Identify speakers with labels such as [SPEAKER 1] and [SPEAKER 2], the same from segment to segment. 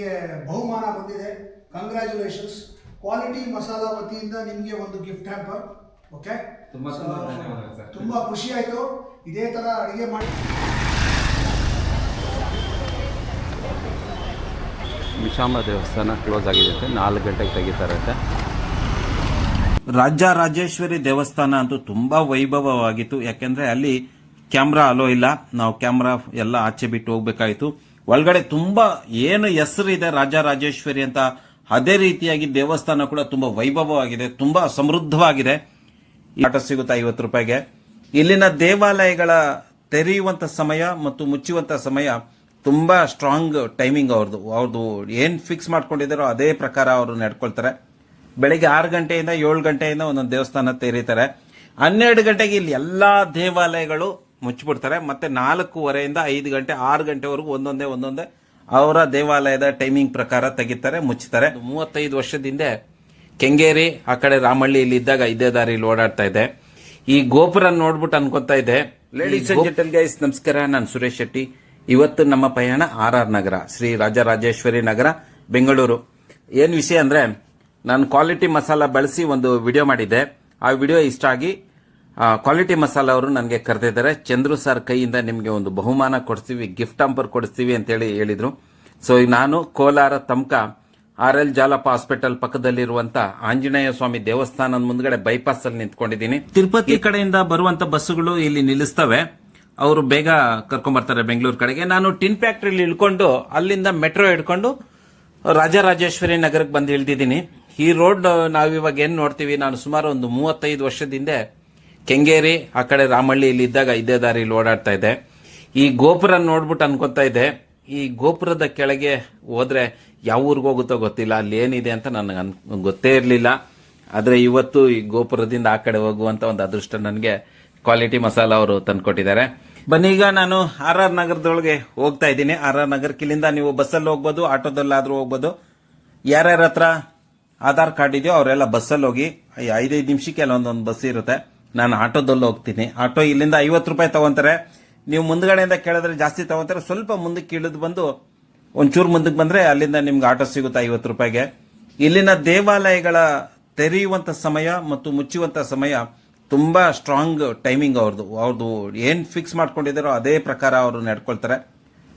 [SPEAKER 1] ನಿಮಗೆ ಬಹುಮಾನ ಬಂದಿದೆ. ಕಂಗ್ರ್ಯಾಚುಲೇಷನ್ಸ್ ಕ್ವಾಲಿಟಿ ಮಸಾಲ ವತಿಯಿಂದ ನಿಮಗೆ ಒಂದು ಗಿಫ್ಟ್ ಹ್ಯಾಂಪರ್ ಓಕೆ
[SPEAKER 2] ತುಂಬಾ ತುಂಬಾ ಧನ್ಯವಾದಗಳು ಸರ್.
[SPEAKER 1] ತುಂಬ ಖುಷಿ ಆಯಿತು. ಇದೇ ಥರ ಅಡುಗೆ ಮಾಡಿ.
[SPEAKER 3] ವಿಶಾಮ ದೇವಸ್ಥಾನ ಕ್ಲೋಸ್ ಆಗಿದೆ ನಾಲ್ಕು ಗಂಟೆಗೆ ತೆಗಿತಾರಂತೆ.
[SPEAKER 4] ರಾಜ್ಯ ರಾಜೇಶ್ವರಿ ದೇವಸ್ಥಾನ ಅಂತೂ ತುಂಬ ವೈಭವವಾಗಿತ್ತು. ಯಾಕೆಂದ್ರೆ ಅಲ್ಲಿ ಕ್ಯಾಮ್ರಾ ಅಲೋ ಇಲ್ಲ. ನಾವು ಕ್ಯಾಮ್ರಾ ಎಲ್ಲ ಆಚೆ ಬಿಟ್ಟು ಹೋಗ್ಬೇಕಾಯ್ತು. ಒಳಗಡೆ ತುಂಬಾ ಏನು ಹೆಸರಿದೆ ರಾಜ ರಾಜೇಶ್ವರಿ ಅಂತ, ಅದೇ ರೀತಿಯಾಗಿ ದೇವಸ್ಥಾನ ಕೂಡ ತುಂಬಾ ವೈಭವವಾಗಿದೆ, ತುಂಬಾ ಸಮೃದ್ಧವಾಗಿದೆ. ಆಟ ಸಿಗುತ್ತೆ ಐವತ್ತು ರೂಪಾಯಿಗೆ. ಇಲ್ಲಿನ ದೇವಾಲಯಗಳ ತೆರೆಯುವಂತ ಸಮಯ ಮತ್ತು ಮುಚ್ಚುವಂತ ಸಮಯ ತುಂಬಾ ಸ್ಟ್ರಾಂಗ್ ಟೈಮಿಂಗ್ ಅವ್ರದ್ದು. ಅವ್ರದ್ದು ಏನ್ ಫಿಕ್ಸ್ ಮಾಡ್ಕೊಂಡಿದ್ದಾರೋ ಅದೇ ಪ್ರಕಾರ ಅವರು ನಡ್ಕೊಳ್ತಾರೆ. ಬೆಳಿಗ್ಗೆ ಆರು ಗಂಟೆಯಿಂದ ಏಳು ಗಂಟೆಯಿಂದ ಒಂದೊಂದು ದೇವಸ್ಥಾನ ತೆರೀತಾರೆ. ಹನ್ನೆರಡು ಗಂಟೆಗೆ ಇಲ್ಲಿ ಎಲ್ಲಾ ದೇವಾಲಯಗಳು ಮುಚ್ಚಿಬಿಡ್ತಾರೆ. ಮತ್ತೆ ನಾಲ್ಕೂವರೆಯಿಂದ ಐದು ಗಂಟೆ ಆರು ಗಂಟೆವರೆಗೂ ಒಂದೊಂದೇ ಒಂದೊಂದೇ ಅವರ ದೇವಾಲಯದ ಟೈಮಿಂಗ್ ಪ್ರಕಾರ ತೆಗಿತಾರೆ ಮುಚ್ಚುತ್ತಾರೆ ಮೂವತ್ತೈದು ವರ್ಷದಿಂದ ಕೆಂಗೇರಿ ಆ ಕಡೆ ರಾಮಳ್ಳಿ ಇಲ್ಲಿ ಇದ್ದಾಗ ಇದೇ ದಾರಿಲಿ ಓಡಾಡ್ತಾ ಇದೆ. ಈ ಗೋಪುರ ನೋಡ್ಬಿಟ್ಟು ಅನ್ಕೊಂತಾ ಇದೆ. ಲೇಡೀಸ್ ಅಂಡ್ ಜೆಂಟಲ್ ಗೈಸ್ ನಮಸ್ಕಾರ. ನಾನು ಸುರೇಶ್ ಶೆಟ್ಟಿ. ಇವತ್ತು ನಮ್ಮ ಪಯಣ ಆರ್ ಆರ್ ನಗರ ಶ್ರೀ ರಾಜರಾಜೇಶ್ವರಿ ನಗರ ಬೆಂಗಳೂರು. ಏನ್ ವಿಷಯ ಅಂದ್ರೆ ನಾನು ಕ್ವಾಲಿಟಿ ಮಸಾಲ ಬಳಸಿ ಒಂದು ವಿಡಿಯೋ ಮಾಡಿದ್ದೆ. ಆ ವಿಡಿಯೋ ಇಷ್ಟ ಆಗಿ ಕ್ವಾಲಿಟಿ ಮಸಾಲ ಅವರು ನನಗೆ ಕರೆದಿದ್ದಾರೆ. ಚಂದ್ರು ಸರ್ ಕೈಯಿಂದ ನಿಮಗೆ ಒಂದು ಬಹುಮಾನ ಕೊಡ್ತೀವಿ ಗಿಫ್ಟ್ ಅಂಪರ್ ಕೊಡಿಸ್ತೀವಿ ಅಂತೇಳಿ ಹೇಳಿದರು. ಸೊ ನಾನು Kolar Tamaka R L Jalappa hospital ಪಕ್ಕದಲ್ಲಿರುವಂತ Anjaneya Swamy ದೇವಸ್ಥಾನದ ಮುಂದ್ಗಡೆ ಬೈಪಾಸ್ ಅಲ್ಲಿ ನಿಂತ್ಕೊಂಡಿದ್ದೀನಿ. ತಿರುಪತಿ ಕಡೆಯಿಂದ ಬರುವಂತ ಬಸ್ಸುಗಳು ಇಲ್ಲಿ ನಿಲ್ಲಿಸ್ತವೆ. ಅವರು ಬೇಗ ಕರ್ಕೊಂಡ್ ಬರ್ತಾರೆ ಬೆಂಗಳೂರು ಕಡೆಗೆ. ನಾನು ಟಿನ್ ಫ್ಯಾಕ್ಟ್ರಿಲಿ ಇಳ್ಕೊಂಡು ಅಲ್ಲಿಂದ ಮೆಟ್ರೋ ಹಿಡ್ಕೊಂಡು ರಾಜರಾಜೇಶ್ವರಿ ನಗರಕ್ಕೆ ಬಂದು ಇಳ್ದಿದ್ದೀನಿ. ಈ ರೋಡ್ ನಾವಿವಾಗ ಏನು ನೋಡ್ತೀವಿ ನಾನು ಸುಮಾರು ಒಂದು ಮೂವತ್ತೈದು ವರ್ಷದಿಂದ ಕೆಂಗೇರಿ, ಆ ಕಡೆ ರಾಮಳ್ಳಿ ಇಲ್ಲಿ ಇದ್ದಾಗ ಇದೇ ದಾರಿಲಿ ಓಡಾಡ್ತಾ ಇದೆ. ಈ ಗೋಪುರ ನೋಡ್ಬಿಟ್ಟು ಅನ್ಕೊಂತಾ ಇದೆ. ಈ ಗೋಪುರದ ಕೆಳಗೆ ಹೋದ್ರೆ ಯಾವ ಊರಿಗೆ ಹೋಗುತ್ತೋ ಗೊತ್ತಿಲ್ಲ. ಅಲ್ಲಿ ಏನಿದೆ ಅಂತ ನನಗೆ ಅನ್, ಗೊತ್ತೇ ಇರಲಿಲ್ಲ. ಆದರೆ ಇವತ್ತು ಈ ಗೋಪುರದಿಂದ ಆ ಕಡೆ ಹೋಗುವಂತ ಒಂದು ಅದೃಷ್ಟ ನನಗೆ. ಕ್ವಾಲಿಟಿ ಮಸಾಲ ಅವರು ತಂದುಕೊಟ್ಟಿದ್ದಾರೆ. ಬನ್ನಿ, ಈಗ ನಾನು ಆರ್ ಆರ್ ನಗರದೊಳಗೆ ಹೋಗ್ತಾ ಇದ್ದೀನಿ. ಆರ್ ಆರ್ ನಗರಕ್ಕಿಲ್ಲಿಂದ ನೀವು ಬಸ್ಸಲ್ಲಿ ಹೋಗ್ಬೋದು, ಆಟೋದಲ್ಲಾದರೂ ಹೋಗ್ಬೋದು. ಯಾರ್ಯಾರ ಹತ್ರ ಆಧಾರ್ ಕಾರ್ಡ್ ಇದೆಯೋ ಅವರೆಲ್ಲ ಬಸ್ಸಲ್ಲಿ ಹೋಗಿ ಐದೈದು ನಿಮಿಷಕ್ಕೆ ಒಂದೊಂದು ಬಸ್ ಇರುತ್ತೆ. ನಾನು ಆಟೋದಲ್ಲಿ ಹೋಗ್ತೀನಿ. ಆಟೋ ಇಲ್ಲಿಂದ ಐವತ್ತು ರೂಪಾಯಿ ತಗೊಂತಾರೆ. ನೀವು ಮುಂದ್ಗಡೆಯಿಂದ ಕೇಳಿದ್ರೆ ಜಾಸ್ತಿ ತಗೊಂತಾರೆ. ಸ್ವಲ್ಪ ಮುಂದಕ್ಕೆ ಇಳಿದು ಬಂದು ಒಂಚೂರು ಮುಂದಕ್ಕೆ ಬಂದ್ರೆ ಅಲ್ಲಿಂದ ನಿಮ್ಗೆ ಆಟೋ ಸಿಗುತ್ತೆ ಐವತ್ತು ರೂಪಾಯಿಗೆ. ಇಲ್ಲಿನ ದೇವಾಲಯಗಳ ತೆರೆಯುವಂಥ ಸಮಯ ಮತ್ತು ಮುಚ್ಚುವಂತ ಸಮಯ ತುಂಬಾ ಸ್ಟ್ರಾಂಗ್ ಟೈಮಿಂಗ್ ಅವ್ರದ್ದು. ಅವ್ರದ್ದು ಏನು ಫಿಕ್ಸ್ ಮಾಡ್ಕೊಂಡಿದ್ದಾರೋ ಅದೇ ಪ್ರಕಾರ ಅವರು ನಡ್ಕೊಳ್ತಾರೆ.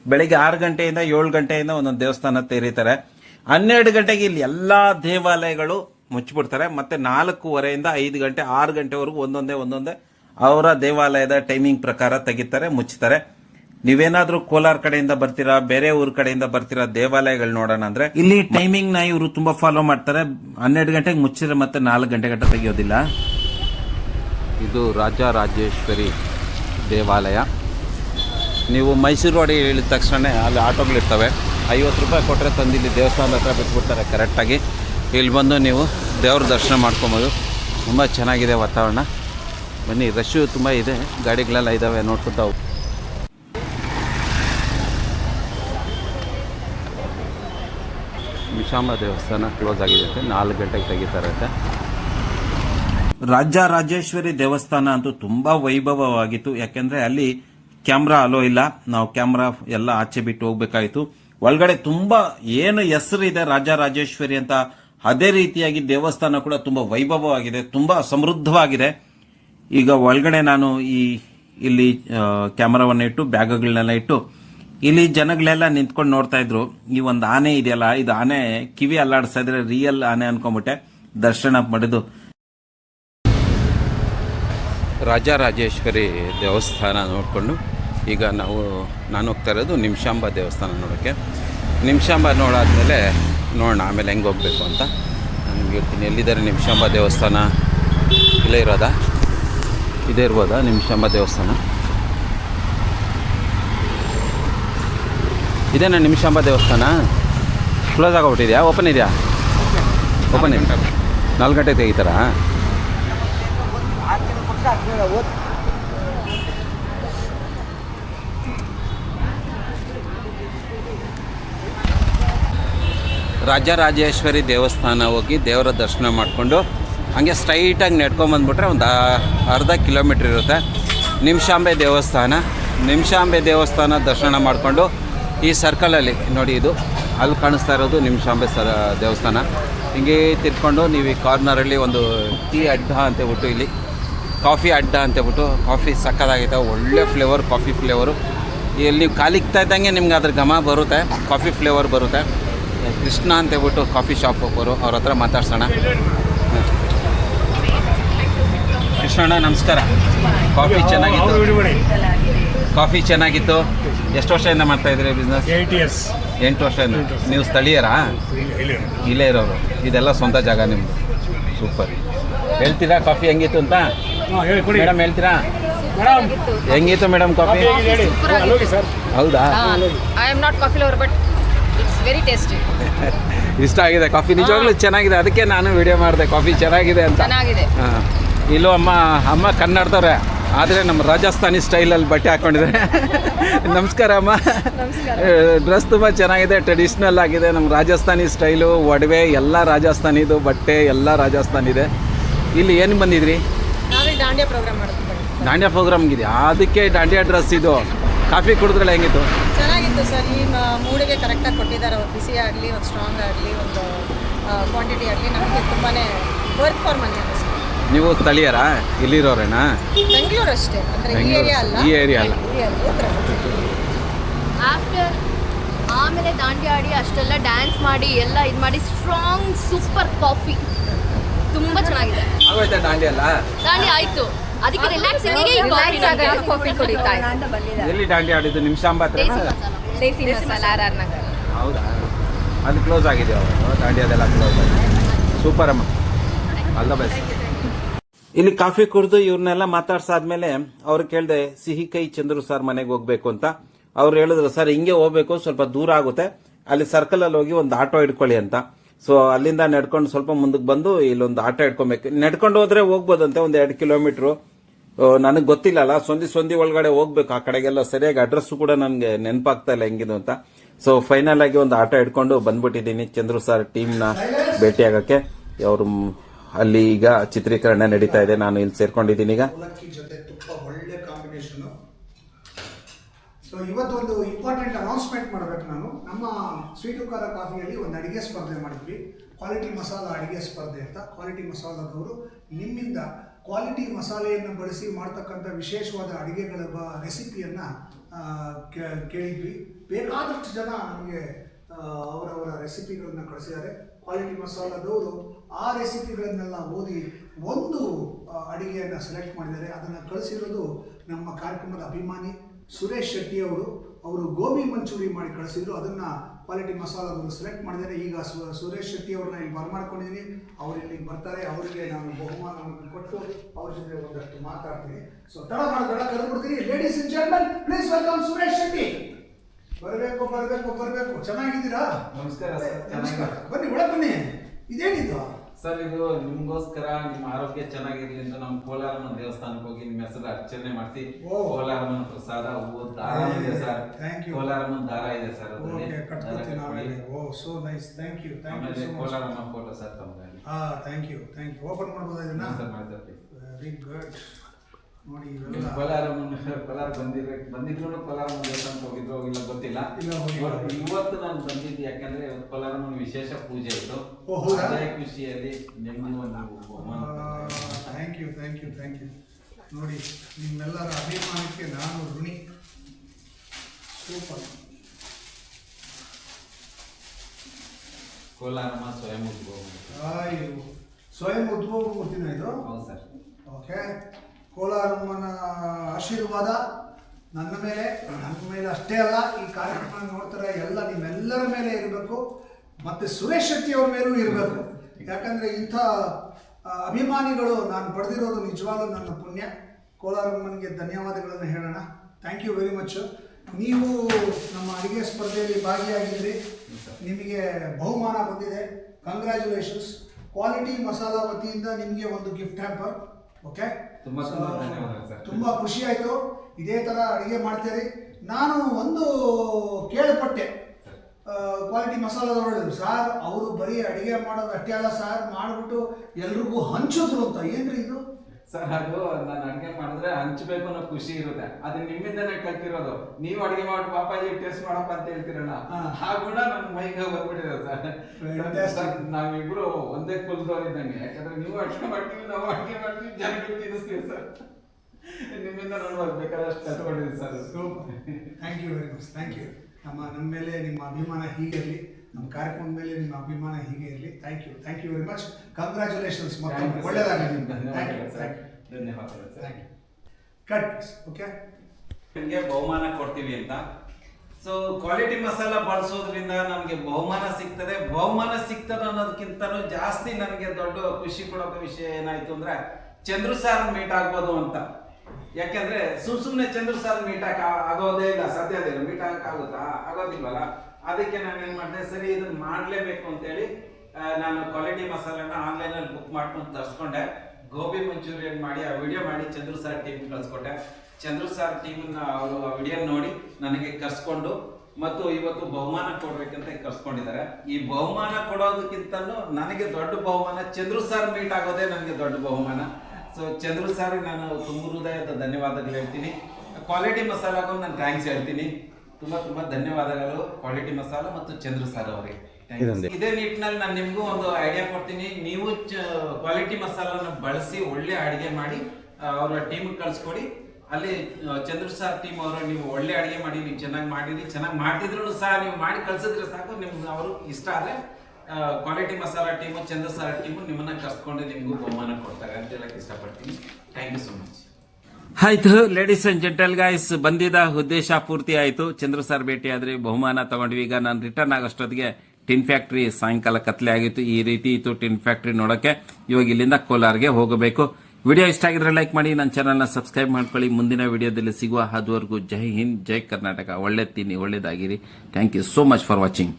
[SPEAKER 4] ಬೆಳಿಗ್ಗೆ ಆರು ಗಂಟೆಯಿಂದ ಏಳು ಗಂಟೆಯಿಂದ ಒಂದೊಂದು ದೇವಸ್ಥಾನ ತೆರೀತಾರೆ. ಹನ್ನೆರಡು ಗಂಟೆಗೆ ಇಲ್ಲಿ ಎಲ್ಲಾ ದೇವಾಲಯಗಳು ಮುಚ್ಚಿಬಿಡ್ತಾರೆ. ಮತ್ತೆ ನಾಲ್ಕೂವರೆಯಿಂದ ಐದು ಗಂಟೆ, ಆರು ಗಂಟೆವರೆಗೂ ಒಂದೊಂದೇ ಒಂದೊಂದೇ ಅವರ ದೇವಾಲಯದ ಟೈಮಿಂಗ್ ಪ್ರಕಾರ ತೆಗಿತಾರೆ ಮುಚ್ಚುತ್ತಾರೆ ನೀವೇನಾದ್ರೂ ಕೋಲಾರ ಕಡೆಯಿಂದ ಬರ್ತೀರಾ, ಬೇರೆ ಊರ್ ಕಡೆಯಿಂದ ಬರ್ತೀರಾ ದೇವಾಲಯಗಳು ನೋಡೋಣ ಅಂದ್ರೆ ಇಲ್ಲಿ ಟೈಮಿಂಗ್ನ ಇವರು ತುಂಬಾ ಫಾಲೋ ಮಾಡ್ತಾರೆ. ಹನ್ನೆರಡು ಗಂಟೆಗೆ ಮುಚ್ಚಿದ್ರೆ ಮತ್ತೆ ನಾಲ್ಕು ಗಂಟೆ ಗಂಟೆ ತೆಗಿಯೋದಿಲ್ಲ.
[SPEAKER 3] ಇದು ರಾಜ ರಾಜೇಶ್ವರಿ ದೇವಾಲಯ. ನೀವು ಮೈಸೂರು ರೋಡಿಗೆ ಇಳಿದ ತಕ್ಷಣ ಅಲ್ಲಿ ಆಟೋಗಳಿರ್ತವೆ. ಐವತ್ತು ರೂಪಾಯಿ ಕೊಟ್ಟರೆ ತಂದಿಲ್ಲಿ ದೇವಸ್ಥಾನದ ಹತ್ರ ಬಿಟ್ಬಿಡ್ತಾರೆ ಕರೆಕ್ಟಾಗಿ. ಇಲ್ಲಿ ಬಂದು ನೀವು ದೇವ್ರ ದರ್ಶನ ಮಾಡ್ಕೊಬೋದು. ತುಂಬ ಚೆನ್ನಾಗಿದೆ ವಾತಾವರಣ. ಬನ್ನಿ ರಶ್ಶು ತುಂಬ ಇದೆ. ಗಾಡಿಗಳೆಲ್ಲ ಇದ್ದಾವೆ ನೋಡ್ಕೊತ ವಿಶಾಂಬ ದೇವಸ್ಥಾನ ಕ್ಲೋಸ್ ಆಗಿದೆ ನಾಲ್ಕು ಗಂಟೆಗೆ ತೆಗಿತಾರಂತೆ
[SPEAKER 4] ರಾಜ ರಾಜೇಶ್ವರಿ ದೇವಸ್ಥಾನ ಅಂತೂ ತುಂಬಾ ವೈಭವವಾಗಿತ್ತು. ಯಾಕೆಂದ್ರೆ ಅಲ್ಲಿ ಕ್ಯಾಮ್ರಾ ಅಲೋ ಇಲ್ಲ. ನಾವು ಕ್ಯಾಮ್ರಾ ಎಲ್ಲ ಆಚೆ ಬಿಟ್ಟು ಹೋಗ್ಬೇಕಾಯ್ತು. ಒಳಗಡೆ ತುಂಬಾ ಏನು ಹೆಸರಿದೆ ರಾಜ ರಾಜೇಶ್ವರಿ ಅಂತ ಅದೇ ರೀತಿಯಾಗಿ ದೇವಸ್ಥಾನ ಕೂಡ ತುಂಬ ವೈಭವವಾಗಿದೆ, ತುಂಬ ಸಮೃದ್ಧವಾಗಿದೆ. ಈಗ ಒಳಗಡೆ ನಾನು ಈ, ಇಲ್ಲಿ ಕ್ಯಾಮರಾವನ್ನು ಇಟ್ಟು, ಬ್ಯಾಗ್ಗಳನ್ನೆಲ್ಲ ಇಟ್ಟು, ಇಲ್ಲಿ ಜನಗಳೆಲ್ಲ ನಿಂತ್ಕೊಂಡು ನೋಡ್ತಾ ಇದ್ರು. ಈ ಒಂದು ಆನೆ ಇದೆಯಲ್ಲ, ಇದು ಆನೆ ಕಿವಿ ಅಲ್ಲಾಡಿಸ್ತಾ ಇದ್ರೆ ರಿಯಲ್ ಆನೆ ಅನ್ಕೊಂಬಿಟ್ಟೆ ದರ್ಶನ ಮಾಡಿದ್ದು
[SPEAKER 3] ರಾಜರಾಜೇಶ್ವರಿ ದೇವಸ್ಥಾನ ನೋಡಿಕೊಂಡು, ಈಗ ನಾವು, ನಾನು ಹೋಗ್ತಾ ಇರೋದು ನಿಮಿಷಾಂಬ ದೇವಸ್ಥಾನ ನೋಡೋಕ್ಕೆ. ನಿಮಿಷಾಂಬ ನೋಡಾದ್ಮೇಲೆ ನೋಡೋಣ, ಆಮೇಲೆ ಹೆಂಗೆ ಹೋಗಬೇಕು ಅಂತ. ನಾನು ಹೇಳ್ತೀನಿ, ಎಲ್ಲಿದ್ದಾರೆ ನಿಮಿಷಾಂಬ ದೇವಸ್ಥಾನ? ಇಲ್ಲೇ ಇರೋದಾ? ಇದೇ ಇರ್ಬೋದಾ ನಿಮಿಷಾಂಬ ದೇವಸ್ಥಾನ? ಇದೇನಾ ನಿಮಿಷಾಂಬ ದೇವಸ್ಥಾನ? ಕ್ಲೋಸ್ ಆಗೋಗ್ಬಿಟ್ಟಿದೆಯಾ? ಓಪನ್ ಇದೆಯಾ? ಓಪನ್ ಇದೆ ನಾಲ್ಕು ಗಂಟೆಗೆ ತೆಗಿತಾರಾ? ರಾಜರಾಜೇಶ್ವರಿ ದೇವಸ್ಥಾನ ಹೋಗಿ ದೇವರ ದರ್ಶನ ಮಾಡಿಕೊಂಡು ಹಾಗೆ ಸ್ಟ್ರೈಟಾಗಿ ನಡ್ಕೊಂಬಂದ್ಬಿಟ್ರೆ ಒಂದು ಅರ್ಧ ಕಿಲೋಮೀಟ್ರ್ ಇರುತ್ತೆ. ನಿಮಿಷಾಂಬೆ ದೇವಸ್ಥಾನ. ನಿಮಿಷಾಂಬೆ ದೇವಸ್ಥಾನ ದರ್ಶನ ಮಾಡಿಕೊಂಡು ಈ ಸರ್ಕಲಲ್ಲಿ ನೋಡಿ ಇದು,
[SPEAKER 4] ಅಲ್ಲಿ ಕಾಣಿಸ್ತಾ ಇರೋದು ನಿಮಿಷಾಂಬೆ ಸರ ದೇವಸ್ಥಾನ. ಹಿಂಗೆ ತಿರ್ಕೊಂಡು ನೀವು ಈ ಕಾರ್ನರಲ್ಲಿ ಒಂದು ಟೀ ಅಡ್ಡ ಅಂತ ಹೇಳ್ಬಿಟ್ಟು ಇಲ್ಲಿ, ಕಾಫಿ ಅಡ್ಡ ಅಂತ ಹೇಳ್ಬಿಟ್ಟು, ಕಾಫಿ ಸಕ್ಕದಾಗೈತೆ, ಒಳ್ಳೆ ಫ್ಲೇವರ್ ಕಾಫಿ ಫ್ಲೇವರು ಇಲ್ಲಿ ಕಾಲಿಕ್ತಾ ಇದ್ದಂಗೆ ನಿಮ್ಗೆ ಅದ್ರ ಘಮ ಬರುತ್ತೆ, ಕಾಫಿ ಫ್ಲೇವರ್ ಬರುತ್ತೆ. ಕೃಷ್ಣ ಅಂತ ಹೇಳ್ಬಿಟ್ಟು ಕಾಫಿ ಶಾಪ್ ಹೋಗೋರು ಅವ್ರ ಹತ್ರ ಮಾತಾಡ್ಸೋಣ. ಕೃಷ್ಣಣ್ಣ ನಮಸ್ಕಾರ. ಕಾಫಿ ಚೆನ್ನಾಗಿತ್ತು? ಕಾಫಿ ಚೆನ್ನಾಗಿತ್ತು? ಎಷ್ಟು ವರ್ಷದಿಂದ ಮಾಡ್ತಾ ಇದ್ರಿ ಬಿಸ್ನೆಸ್ ಎಂಟು ವರ್ಷದಿಂದ? ನೀವು ಸ್ಥಳೀಯರಾ? ಇಲ್ಲೇ ಇರೋರು. ಇದೆಲ್ಲ ಸ್ವಂತ ಜಾಗ ನಿಮ್ಮದು ಸೂಪರ್ ಹೇಳ್ತೀರಾ ಕಾಫಿ ಹೆಂಗಿತ್ತು ಅಂತ?
[SPEAKER 5] ಹಾಂ ಹೇಳಿ ಕೊಡಿ.
[SPEAKER 4] ಮೇಡಮ್ ಹೇಳ್ತೀರಾ?
[SPEAKER 5] ಮೇಡಮ್.
[SPEAKER 4] ಹೆಂಗಿತ್ತು ಮೇಡಮ್ ಕಾಫಿ? ಹೌದಾ?
[SPEAKER 6] I am not coffee lover but very tasty
[SPEAKER 4] ಇಷ್ಟ ಆಗಿದೆ ಕಾಫಿ. ನಿಜವಾಗ್ಲೂ ಚೆನ್ನಾಗಿದೆ. ಅದಕ್ಕೆ ನಾನು ವಿಡಿಯೋ ಮಾಡಿದೆ. ಕಾಫಿ ಚೆನ್ನಾಗಿದೆ ಅಂತ.
[SPEAKER 6] ಚೆನ್ನಾಗಿದೆ.
[SPEAKER 4] ಹಾಂ. ಇಲ್ಲೂ ಅಮ್ಮ ಅಮ್ಮ ಕನ್ನಡದವ್ರೆ. ಆದರೆ ನಮ್ಮ ರಾಜಸ್ಥಾನಿ ಸ್ಟೈಲಲ್ಲಿ ಬಟ್ಟೆ ಹಾಕ್ಕೊಂಡಿದ್ದಾರೆ ನಮಸ್ಕಾರ ಅಮ್ಮ. ಡ್ರೆಸ್ ತುಂಬ ಚೆನ್ನಾಗಿದೆ. ಟ್ರೆಡಿಷ್ನಲ್ ಆಗಿದೆ. ನಮ್ಮ ರಾಜಸ್ಥಾನಿ ಸ್ಟೈಲು ಒಡವೆ ಎಲ್ಲ ರಾಜಸ್ಥಾನಿದು ಬಟ್ಟೆ ಎಲ್ಲ ರಾಜಸ್ಥಾನಿದೆ. ಇಲ್ಲಿ ಏನು ಬಂದಿದ್ರಿ?
[SPEAKER 6] ದಾಂಡ್ಯಾ ಪ್ರೋಗ್ರಾಮ್ ಇದೆಯಾ
[SPEAKER 4] ದಾಂಡ್ಯಾ ಪ್ರೋಗ್ರಾಮ್ಗಿದೆ ಅದಕ್ಕೆ ದಾಂಡ್ಯಾ ಡ್ರೆಸ್ ಇದು. ಕಾಫಿ ಕುಡಿದ್ರಲ್ಲ ಹೆಂಗಿತ್ತು?
[SPEAKER 6] ಚೆನ್ನಾಗಿತ್ತು ಸರ್. ಈ ಮೂಡಿಗೆ ಕರೆಕ್ಟಾಗಿ ಕೊಟ್ಟಿದ್ದಾರೆ. ಅವ್ರು ಬಿಸಿ ಆಗಲಿ ಒಂದು ಸ್ಟ್ರಾಂಗ್ ಆಗಲಿ ಒಂದು ಕ್ವಾಂಟಿಟಿ ಆಗಲಿ ನಮಗೆ ತುಂಬಾ ವರ್ಕ್ ಫಾರ್ ಮನಿ
[SPEAKER 4] ನೀವು ಸ್ಥಳೀಯರಾ? ಇಲ್ಲಿರೋರೇನಾ?
[SPEAKER 6] ಬೆಂಗಳೂರು ಅಷ್ಟೇ. ಅಂದರೆ ಈ ಏರಿಯಾ ಅಲ್ಲ.
[SPEAKER 4] ಈ ಏರಿಯಾ ಅಲ್ಲ.
[SPEAKER 7] ಆಫ್ಟರ್ ಆಮೇಲೆ ದಾಂಡಿ ಆಡಿ ಅಷ್ಟೆಲ್ಲ ಡ್ಯಾನ್ಸ್ ಮಾಡಿ ಎಲ್ಲ ಇದು ಮಾಡಿ ಸ್ಟ್ರಾಂಗ್ ಸೂಪರ್ ಕಾಫಿ ತುಂಬ ಚೆನ್ನಾಗಿದೆ.
[SPEAKER 4] ಆಗೋಯ್ತಾ ದಾಂಡಿ ಅಲ್ಲ
[SPEAKER 7] ದಾಂಡಿ ಆಯ್ತು. ಅದಕ್ಕೆ ರಿಲ್ಯಾಕ್ಸ್
[SPEAKER 6] ರಿಲ್ಯಾಕ್ಸ್ ಈ ಕಾಫಿ ಕುಡಿತಾ ಇದ್ದೀನಿ
[SPEAKER 4] ಎಲ್ಲಿ ದಾಂಡಿ ಆಡಿದ್ದು? ಹತ್ರನಾ
[SPEAKER 6] Desi masala. R R Nagar.
[SPEAKER 4] ಹೌದಾ? ಅದು ಕ್ಲೋಸ್ ಆಗಿದೆ ಅವರು? ದಾಂಡಿ ಅದೆಲ್ಲ ಕ್ಲೋಸ್ ಆಗಿದೆ. ಸೂಪರ್ ಅಮ್ಮ. ಆಲ್ ದ ಬೆಸ್ಟ್
[SPEAKER 8] ಇಲ್ಲಿ ಕಾಫಿ ಕುಡಿದು ಇವ್ರನ್ನೆಲ್ಲ ಮಾತಾಡ್ಸಾದ್ಮೇಲೆ ಅವ್ರು ಕೇಳಿದೆ ಸಿಹಿ ಕೈ ಚಂದ್ರು ಸರ್ ಮನೆಗೆ ಹೋಗ್ಬೇಕು ಅಂತ. ಅವ್ರು ಹೇಳಿದ್ರು ಸರ್ ಹಿಂಗೆ ಹೋಗ್ಬೇಕು ಸ್ವಲ್ಪ ದೂರ ಆಗುತ್ತೆ. ಅಲ್ಲಿ ಸರ್ಕಲ್ ಅಲ್ಲಿ ಹೋಗಿ ಒಂದು ಆಟೋ ಇಟ್ಕೊಳ್ಳಿ ಅಂತ. ಸೊ ಅಲ್ಲಿಂದ ನಡ್ಕೊಂಡು ಸ್ವಲ್ಪ ಮುಂದಕ್ಕೆ ಬಂದು ಇಲ್ಲೊಂದು ಆಟೋ ಹಿಡ್ಕೊಬೇಕು. ನಡ್ಕೊಂಡು ಹೋದ್ರೆ ಹೋಗ್ಬೋದಂತೆ ಒಂದು ಎರಡು ಕಿಲೋಮೀಟ್ರು ನನಗೆ ಗೊತ್ತಿಲ್ಲಲ್ಲ ಸೊಂದಿ ಸೊಂದಿ ಒಳಗಡೆ ಹೋಗ್ಬೇಕು. ಆ ಕಡೆಗೆಲ್ಲ ಸರಿಯಾಗಿ ಅಡ್ರೆಸ್ ಕೂಡ ನನಗೆ ನೆನಪಾಗ್ತಾ ಇಲ್ಲ ಹೆಂಗಿದು ಅಂತ. ಸೊ ಫೈನಲ್ ಆಗಿ ಒಂದು ಆಟ ಹಿಡ್ಕೊಂಡು ಬಂದ್ಬಿಟ್ಟಿದ್ದೀನಿ ಚಂದ್ರು ಸರ್ ಟೀಮ್ನ ಭೇಟಿಯಾಗಕ್ಕೆ. ಅವರು ಅಲ್ಲಿ ಈಗ ಚಿತ್ರೀಕರಣ ನಡೀತಾ ಇದೆ. ನಾನು ಇಲ್ಲಿ ಸೇರ್ಕೊಂಡಿದ್ದೀನಿ ಈಗ.
[SPEAKER 1] ಸೊ ಇವತ್ತು ಒಂದು ಇಂಪಾರ್ಟೆಂಟ್ ಅನೌನ್ಸ್ಮೆಂಟ್ ಮಾಡಬೇಕು ನಾನು. ನಮ್ಮ ಸ್ವೀಟು ಕಾಫಿಯಲ್ಲಿ ಒಂದು ಅಡಿಗೆ ಸ್ಪರ್ಧೆ ಮಾಡಿದ್ವಿ. ಕ್ವಾಲಿಟಿ ಮಸಾಲ ಅಡಿಗೆ ಸ್ಪರ್ಧೆ ಅಂತ. ಕ್ವಾಲಿಟಿ ಮಸಾಲದವರು ನಿಮ್ಮಿಂದ ಕ್ವಾಲಿಟಿ ಮಸಾಲೆಯನ್ನು ಬಳಸಿ ಮಾಡ್ತಕ್ಕಂಥ ವಿಶೇಷವಾದ ಅಡುಗೆಗಳ ಬ ರೆಸಿಪಿಯನ್ನು ಕೇಳಿದ್ವಿ. ಬೇಕಾದಷ್ಟು ಜನ ನಮಗೆ ಅವರವರ ರೆಸಿಪಿಗಳನ್ನು ಕಳಿಸಿದ್ದಾರೆ. ಕ್ವಾಲಿಟಿ ಮಸಾಲದವರು ಆ ರೆಸಿಪಿಗಳನ್ನೆಲ್ಲ ಓದಿ ಒಂದು ಅಡುಗೆಯನ್ನು ಸೆಲೆಕ್ಟ್ ಮಾಡಿದ್ದಾರೆ. ಅದನ್ನು ಕಳಿಸಿರೋದು ನಮ್ಮ ಕಾರ್ಯಕ್ರಮದ ಅಭಿಮಾನಿ ಸುರೇಶ್ ಶೆಟ್ಟಿ ಅವರು ಅವರು ಗೋಬಿ ಮಂಚೂರಿ ಮಾಡಿ ಕಳಿಸಿದ್ರು. ಅದನ್ನು ಕ್ವಾಲಿಟಿ ಮಸಾಲದವರು ಸೆಲೆಕ್ಟ್ ಮಾಡಿದ್ದಾರೆ. ಈಗ ಸುರೇಶ್ ಶೆಟ್ಟಿ ಅವ್ರನ್ನ ಇಲ್ಲಿ ಬರಮಾಡ್ಕೊಂಡಿದ್ದೀನಿ ಅವ್ರು ಇಲ್ಲಿಗೆ ಬರ್ತಾರೆ. ಅವರಿಗೆ ನಾನು ಬಹುಮಾನವನ್ನು ಕೊಟ್ಟು ಅವ್ರ ಜೊತೆ ಒಂದಷ್ಟು ಮಾತಾಡ್ತೀನಿ. ಸೊ ತಡ ಮಾಡೋದಡ ಕರೆದ್ಬಿಡ್ತೀನಿ. Ladies and gentlemen please welcome Suresh Shetty. ಬರಬೇಕು ಬರಬೇಕು ಬರಬೇಕು. ಚೆನ್ನಾಗಿದ್ದೀರಾ?
[SPEAKER 9] ನಮಸ್ಕಾರ
[SPEAKER 1] ನಮಸ್ಕಾರ. ಬನ್ನಿ ಒಳಗೆ ಬನ್ನಿ. ಇದೇನಿದು?
[SPEAKER 9] ಸರ್ ಇದು ನಿಮ್ಗೋಸ್ಕರ ನಿಮ್ಮ ಆರೋಗ್ಯ ಚೆನ್ನಾಗಿರ್ಲಿ ಅಂತ ನಮ್ಮ ಕೋಲಾರಮ್ಮ ದೇವಸ್ಥಾನಕ್ಕೆ ಹೋಗಿ ನಿಮ್ಮ ಹೆಸರು ಅರ್ಚನೆ ಮಾಡಿಸಿ
[SPEAKER 1] ಓ.
[SPEAKER 9] ಕೋಲಾರಮ್ಮನ ಪ್ರಸಾದ ಹೂವು ದಾರ ಇದೆ ಸರ್. ಕೋಲಾರಮ್ಮನ ದಾರ ಇದೆ ಸರ್ ಕೋಲಾರಮ್ಮ ಫೋಟೋ ಸರ್
[SPEAKER 1] ತಮ್ಮ thank you thank you open ಮಾಡ್ಬೋದಾ ಇದನ್ನ?
[SPEAKER 9] ಸರ್
[SPEAKER 1] ವೆರಿ ಗುಡ್ ನೋಡಿ ಇವೆಲ್ಲ
[SPEAKER 9] ಕೋಲಾರಮ್ಮನ ಕೋಲಾರ ಬಂದಿರ ಬಂದಿದ್ರು ಕೋಲಾರಮ್ಮ ದೇವಸ್ಥಾನಕ್ಕೆ ಹೋಗಿದ್ರು ಹೋಗಿಲ್ಲ. ಗೊತ್ತಿಲ್ಲ. ಇವತ್ತು- ನಾನು ಬಂದಿದ್ದು ಯಾಕಂದ್ರೆ ಕೋಲಾರಮ್ಮನ ವಿಶೇಷ ಪೂಜೆ ಇತ್ತು? ಅದೇ ಖುಷಿಯಲ್ಲಿ ಬಹುಮಾನ
[SPEAKER 1] thank you thank you thank you ನೋಡಿ ನಿಮ್ಮೆಲ್ಲರ ಅಭಿಮಾನಕ್ಕೆ ನಾನು ಋಣಿ. ಸೂಪರ್.
[SPEAKER 9] ಕೋಲಾರಮ್ಮ ಸ್ವಯಂ ಉದ್ಭವ.
[SPEAKER 1] ಆಯ್ತು ಸ್ವಯಂ ಉದ್ಭವ ಮೂರ್ತಿನ ಇದು?
[SPEAKER 9] ಹೌದು ಸರ್.
[SPEAKER 1] ಓಕೆ ಕೋಲಾರಮ್ಮನ ಆಶೀರ್ವಾದ ನನ್ನ ಮೇಲೆ ನನ್ನ ಮೇಲೆ ಅಷ್ಟೇ ಅಲ್ಲ, ಈ ಕಾರ್ಯಕ್ರಮ ನೋಡ್ತಾರೆ ಎಲ್ಲ ನಿಮ್ಮೆಲ್ಲರ ಮೇಲೆ ಇರಬೇಕು. ಮತ್ತು ಸುರೇಶ್ ಶೆಟ್ಟಿ ಅವ್ರ ಮೇಲೂ ಇರಬೇಕು. ಯಾಕಂದರೆ ಇಂಥ ಅಭಿಮಾನಿಗಳು ನಾನು ಪಡೆದಿರೋದು ನಿಜವಾಗ್ಲೂ ನನ್ನ ಪುಣ್ಯ. ಕೋಲಾರಮ್ಮನಿಗೆ ಧನ್ಯವಾದಗಳನ್ನು ಹೇಳೋಣ. ಥ್ಯಾಂಕ್ ಯು ವೆರಿ ಮಚ್ ನೀವು ನಮ್ಮ ಅಡುಗೆ ಸ್ಪರ್ಧೆಯಲ್ಲಿ ಭಾಗಿಯಾಗಿದ್ರಿ. ನಿಮಗೆ ಬಹುಮಾನ ಬಂದಿದೆ. ಕಂಗ್ರ್ಯಾಚುಲೇಷನ್ಸ್ ಕ್ವಾಲಿಟಿ ಮಸಾಲಾ ವತಿಯಿಂದ ನಿಮಗೆ ಒಂದು ಗಿಫ್ಟ್ ಹ್ಯಾಂಪರ್ ಓಕೆ
[SPEAKER 9] ತುಂಬಾ ತುಂಬಾ ಧನ್ಯವಾದಗಳು ಸರ್.
[SPEAKER 1] ತುಂಬ ಖುಷಿ ಆಯಿತು. ಇದೇ ಥರ ಅಡುಗೆ ಮಾಡ್ತೀರಿ ನಾನು ಒಂದು ಕೇಳಪಟ್ಟೆ. ಕ್ವಾಲಿಟಿ ಮಸಾಲದವ್ರು ಸಾರ್ ಅವರು ಬರೀ ಅಡುಗೆ ಮಾಡೋದು ಅಷ್ಟೇ ಅಲ್ಲ ಸಾರ್ ಮಾಡಿಬಿಟ್ಟು ಎಲ್ರಿಗೂ ಹಂಚಿದ್ರು ಅಂತ. ಏನ್ರಿ ಇದು?
[SPEAKER 2] ಸರ್ ಅದು ನಾನು ಅಡುಗೆ ಮಾಡಿದ್ರೆ ಹಂಚಬೇಕು ಅನ್ನೋ ಖುಷಿ ಇರುತ್ತೆ. ಅದು ನಿಮ್ಮಿಂದನೇ ಕಲ್ತಿರೋದು. ನೀವು ಅಡುಗೆ ಮಾಡಿ ಪಾಪ ಇಲ್ಲಿ ಟೇಸ್ಟ್ ಮಾಡಪ್ಪ ಅಂತ ಹೇಳ್ತಿರಲ್ಲ
[SPEAKER 1] ಹಾಗೂ
[SPEAKER 2] ಆ ಗುಣ ನನ್ನ ಮೈಗೆ ಬಂದ್ಬಿಟ್ಟಿದೆ ಸರ್. ನಾವಿಬ್ರು ಒಂದೇ ಕುಲದವ್ರು ಇದ್ದಂಗೆ. ಯಾಕಂದ್ರೆ ನೀವು ಅಡುಗೆ ಮಾಡ್ತೀವಿ ನಾವು ಅಡುಗೆ ಮಾಡ್ತೀವಿ ಜನಕ್ಕೆ ತಿನ್ನಿಸ್ತೀವಿ ಸರ್. ನಿಮ್ಮಿಂದ ನಾನು ಬೇಕಾದಷ್ಟು ಕಲ್ತ್ಕೊಂಡಿದ್ದೀನಿ sir.
[SPEAKER 1] Thank you very much thank you ನಮ್ಮ ನಮ್ಮ ಮೇಲೆ ನಿಮ್ಮ ಅಭಿಮಾನ ಹೀಗೆ ಇರಲಿ ನಮ್ಮ ಕಾರ್ಯಕ್ರಮದ ಮೇಲೆ ನಿಮ್ಮ ಅಭಿಮಾನ ಹೀಗೆ ಇರಲಿ. Thank you thank you very much congratulations ಮತ್ತೊಮ್ಮೆ ಒಳ್ಳೆಯದಾಗಲಿ ನಿಮ್ಗೆ. ಥ್ಯಾಂಕ್ ಯು
[SPEAKER 2] ಧನ್ಯವಾದ
[SPEAKER 1] ಥ್ಯಾಂಕ್
[SPEAKER 2] ಸರ್
[SPEAKER 1] ಯು
[SPEAKER 2] ಧನ್ಯವಾದಗಳು
[SPEAKER 1] ಥ್ಯಾಂಕ್ ಯು ಕಟ್ ಓಕೆ
[SPEAKER 4] ನಿಮಗೆ ಬಹುಮಾನ ಕೊಡ್ತೀವಿ ಅಂತ. ಸೊ ಕ್ವಾಲಿಟಿ ಮಸಾಲ ಬಳಸೋದ್ರಿಂದ ನಮಗೆ ಬಹುಮಾನ ಸಿಗ್ತದೆ. ಬಹುಮಾನ ಸಿಗ್ತದೆ ಅನ್ನೋದಕ್ಕಿಂತಲೂ ಜಾಸ್ತಿ ನನಗೆ ದೊಡ್ಡ ಖುಷಿ ಕೊಡೋ ವಿಷಯ ಏನಾಯ್ತು ಅಂದ್ರೆ ಚಂದ್ರು ಸಾರ್ ಮೀಟ್ ಆಗ್ಬೋದು ಅಂತ. ಯಾಕೆಂದ್ರೆ ಸುಮ್ ಸುಮ್ನೆ ಚಂದ್ರು ಸಾರ್ ಮೀಟ್ ಆಗ ಆಗೋದೇ ಇಲ್ಲ. ಸಾಧ್ಯ ಇಲ್ಲ ಮೀಟ್ ಆಗುತ್ತಾ? ಆಗೋದಿಲ್ವಲ್ಲ? ಅದಕ್ಕೆ ನಾನು ಏನ್ ಮಾಡಿದೆ, ಸರಿ ಇದನ್ನ ಮಾಡ್ಲೇಬೇಕು ಅಂತೇಳಿ ನಾನು ಕ್ವಾಲಿಟಿ ಮಸಾಲೆನ ಆನ್ಲೈನ್ ಅಲ್ಲಿ ಬುಕ್ ಮಾಡ್ಕೊಂಡು ತರಿಸ್ಕೊಂಡೆ. ಗೋಬಿ ಮಂಚೂರಿಯನ್ ಮಾಡಿ, ಆ ವಿಡಿಯೋ ಮಾಡಿ ಚಂದ್ರು ಸಾರ್ ಟೀಮ್ ಕಳ್ಸ್ಕೊಟ್ಟೆ. ಚಂದ್ರು ಸಾರ್ ಟೀಮ್ನ ಅವರು ಆ ವಿಡಿಯೋ ನೋಡಿ ನನಗೆ ಕರ್ಸ್ಕೊಂಡು ಮತ್ತು ಇವತ್ತು ಬಹುಮಾನ ಕೊಡ್ಬೇಕಂತ ಕರ್ಸ್ಕೊಂಡಿದ್ದಾರೆ. ಈ ಬಹುಮಾನ ಕೊಡೋದಕ್ಕಿಂತಲೂ ನನಗೆ ದೊಡ್ಡ ಬಹುಮಾನ ಚಂದ್ರು ಸಾರ್ ಮೀಟ್ ಆಗೋದೇ ನನಗೆ ದೊಡ್ಡ ಬಹುಮಾನ. ಸೊ ಚಂದ್ರು ಸಾರ್ ನಾನು ತುಂಬ ಹೃದಯದ ಧನ್ಯವಾದಗಳು ಹೇಳ್ತೀನಿ. ಕ್ವಾಲಿಟಿ ಮಸಾಲಾಗೂ ನಾನು ಥ್ಯಾಂಕ್ಸ್ ಹೇಳ್ತೀನಿ. ತುಂಬಾ ತುಂಬಾ ಧನ್ಯವಾದಗಳು ಕ್ವಾಲಿಟಿ ಮಸಾಲ ಮತ್ತು ಚಂದ್ರ ಸರ್ ಅವರಿಗೆ. ಇದೇ ನಿಟ್ಟಿನಲ್ಲಿ ನಾನು ನಿಮ್ಗೂ ಒಂದು ಐಡಿಯಾ ಕೊಡ್ತೀನಿ. ನೀವು ಕ್ವಾಲಿಟಿ ಮಸಾಲಾನ ಬಳಸಿ ಒಳ್ಳೆ ಅಡಿಗೆ ಮಾಡಿ ಅವರ ಟೀಮ್ ಕಳ್ಸ್ಕೊಡಿ. ಅಲ್ಲಿ ಚಂದ್ರ ಸರ್ ಟೀಮ್ ಅವರು ನೀವು ಒಳ್ಳೆ ಅಡಿಗೆ ಮಾಡಿ ನೀವು ಚೆನ್ನಾಗಿ ಮಾಡಿರಿ. ಚೆನ್ನಾಗಿ ಮಾಡ್ತಿದ್ರು ಸಹ ನೀವು ಮಾಡಿ ಕಳ್ಸಿದ್ರೆ ಸಾಕು. ನಿಮ್ಗೆ ಅವರು ಇಷ್ಟ ಆದ್ರೆ quality masala team Chandra sir team ನಿಮ್ಮನ್ನ ಕರ್ಸ್ಕೊಂಡು ನಿಮಗೂ ಬಹುಮಾನ ಕೊಡ್ತಾರೆ ಅಂತ ಹೇಳಕ್ ಇಷ್ಟಪಡ್ತೀನಿ. ಥ್ಯಾಂಕ್ ಯು ಸೊ ಮಚ್ ಆಯ್ತು ಲೇಡೀಸ್ ಅಂಡ್ ಜೆಂಟಲ್ ಗಾಯ್ಸ್ ಬಂದಿದ್ದ ಉದ್ದೇಶ ಪೂರ್ತಿ ಆಯಿತು. ಚಂದ್ರ ಸರ್ ಭೇಟಿ ಆದ್ರೆ ಬಹುಮಾನ ತಗೊಂಡ್ವಿ. ಈಗ ನಾನು ರಿಟರ್ನ್ ಆಗೋಷ್ಟೊತ್ತಿಗೆ ಟಿನ್ ಫ್ಯಾಕ್ಟ್ರಿ ಸಾಯಂಕಾಲ ಕತ್ಲೆ ಆಗಿತ್ತು. ಈ ರೀತಿ ಇತ್ತು ಟಿನ್ ಫ್ಯಾಕ್ಟ್ರಿ ನೋಡಕ್ಕೆ ಇವಾಗ ಇಲ್ಲಿಂದ ಕೋಲಾರ್ಗೆ ಹೋಗಬೇಕು. ವಿಡಿಯೋ ಇಷ್ಟ ಆಗಿದ್ರೆ ಲೈಕ್ ಮಾಡಿ. ನನ್ನ ಚಾನಲ್ನ ಸಬ್ಸ್ಕ್ರೈಬ್ ಮಾಡ್ಕೊಳ್ಳಿ. ಮುಂದಿನ ವಿಡಿಯೋದಲ್ಲಿ ಸಿಗುವ ಅದುವರೆಗೂ ಜೈ ಹಿಂದ್, ಜೈ ಕರ್ನಾಟಕ. ಒಳ್ಳೆ ತಿನ್ನಿ ಒಳ್ಳೇದಾಗಿರಿ. Thank you so much for watching